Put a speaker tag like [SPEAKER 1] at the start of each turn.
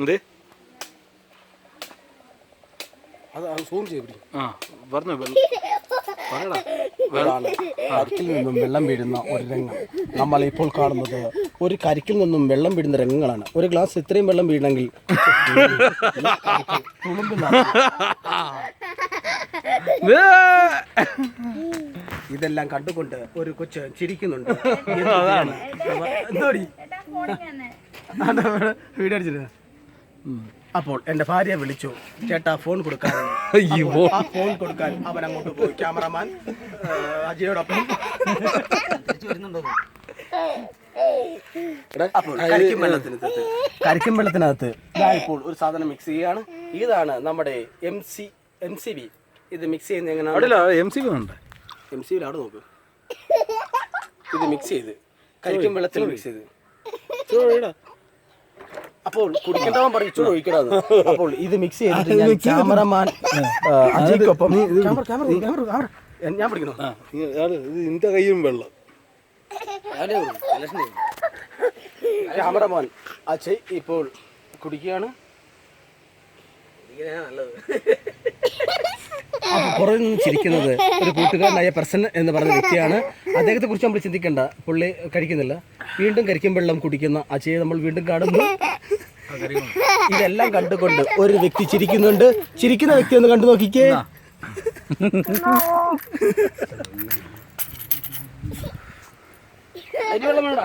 [SPEAKER 1] എന്ത്? ആ പറഞ്ഞു
[SPEAKER 2] കരിക്കിൽ നിന്നും വെള്ളം വീഴുന്ന ഒരു രംഗം. നമ്മൾ ഇപ്പോൾ കാണുന്നത് ഒരു കരിക്കിൽ നിന്നും വെള്ളം വീഴുന്ന രംഗങ്ങളാണ്. ഒരു ഗ്ലാസ് ഇത്രയും വെള്ളം വീഴണമെങ്കിൽ ഇതെല്ലാം കണ്ടുകൊണ്ട് ഒരു കൊച്ച് ചിരിക്കുന്നുണ്ട്. വീഡിയോ അടിച്ചിരുന്ന. അപ്പോൾ എന്റെ ഭാര്യ വിളിച്ചു. ചേട്ടാ ഫോൺ കൊടുക്കാൻ ആ ഫോൺ കൊടുക്കാൻ അവൻ അങ്ങോട്ട് പോയി ക്യാമറമാൻ അജയോടൊപ്പം. അപ്പോൾ കരിക്കും വെള്ളത്തിനകത്ത്. കരിക്കും വെള്ളത്തിനകത്ത് ഇപ്പോൾ ഒരു സാധനം മിക്സ് ചെയ്യുകയാണ്. ഇതാണ് നമ്മുടെ M C M C B ഇത് മിക്സ് ചെയ്യുന്ന എങ്ങനെയാണ്?
[SPEAKER 1] എം സി ഉണ്ട്
[SPEAKER 2] എം സി അവിടെ നോക്ക്. ഇത് മിക്സ് ചെയ്ത്. കരിക്കും വെള്ളത്തിൽ മിക്സ് ചെയ്ത്. അപ്പോൾ കുടിക്കേണ്ടവൻ പറയും ചൂട് ഒഴിക്കണത് അപ്പോൾ ഇത് മിക്സ് ചെയ്തിട്ട് ഞാൻ ക്യാമറമാൻ അജയ്ക്കൊപ്പം ക്യാമറ ക്യാമറ ക്യാമറ ക്യാമറ ഞാൻ പിടിക്കണോ?
[SPEAKER 1] ഇത് ഇന്റെ കയ്യും വെള്ളം.
[SPEAKER 2] ക്യാമറമാൻ അജയ് ഇപ്പോൾ കുടിക്കുകയാണ്. അപ്പോൾ പുറകിൽ നിന്ന് ചിരിക്കുന്നത് ഒരു കൂട്ടുകാരനായ പ്രസന്ന എന്ന് പറഞ്ഞ വ്യക്തിയാണ്. അദ്ദേഹത്തെ കുറിച്ച് നമ്മൾ ചിന്തിക്കേണ്ട. പുള്ളി കഴിക്കുന്നില്ല. വീണ്ടും കരിക്കും വെള്ളം കുടിക്കുന്ന അജയെ നമ്മൾ വീണ്ടും കാണുന്നു. ഇതെല്ലാം കണ്ടുകൊണ്ട് ഒരു വ്യക്തി ചിരിക്കുന്നുണ്ട്. ചിരിക്കുന്ന വ്യക്തി ഒന്ന് കണ്ടു നോക്കിക്കേ. അരിവെള്ളം വേണ്ട?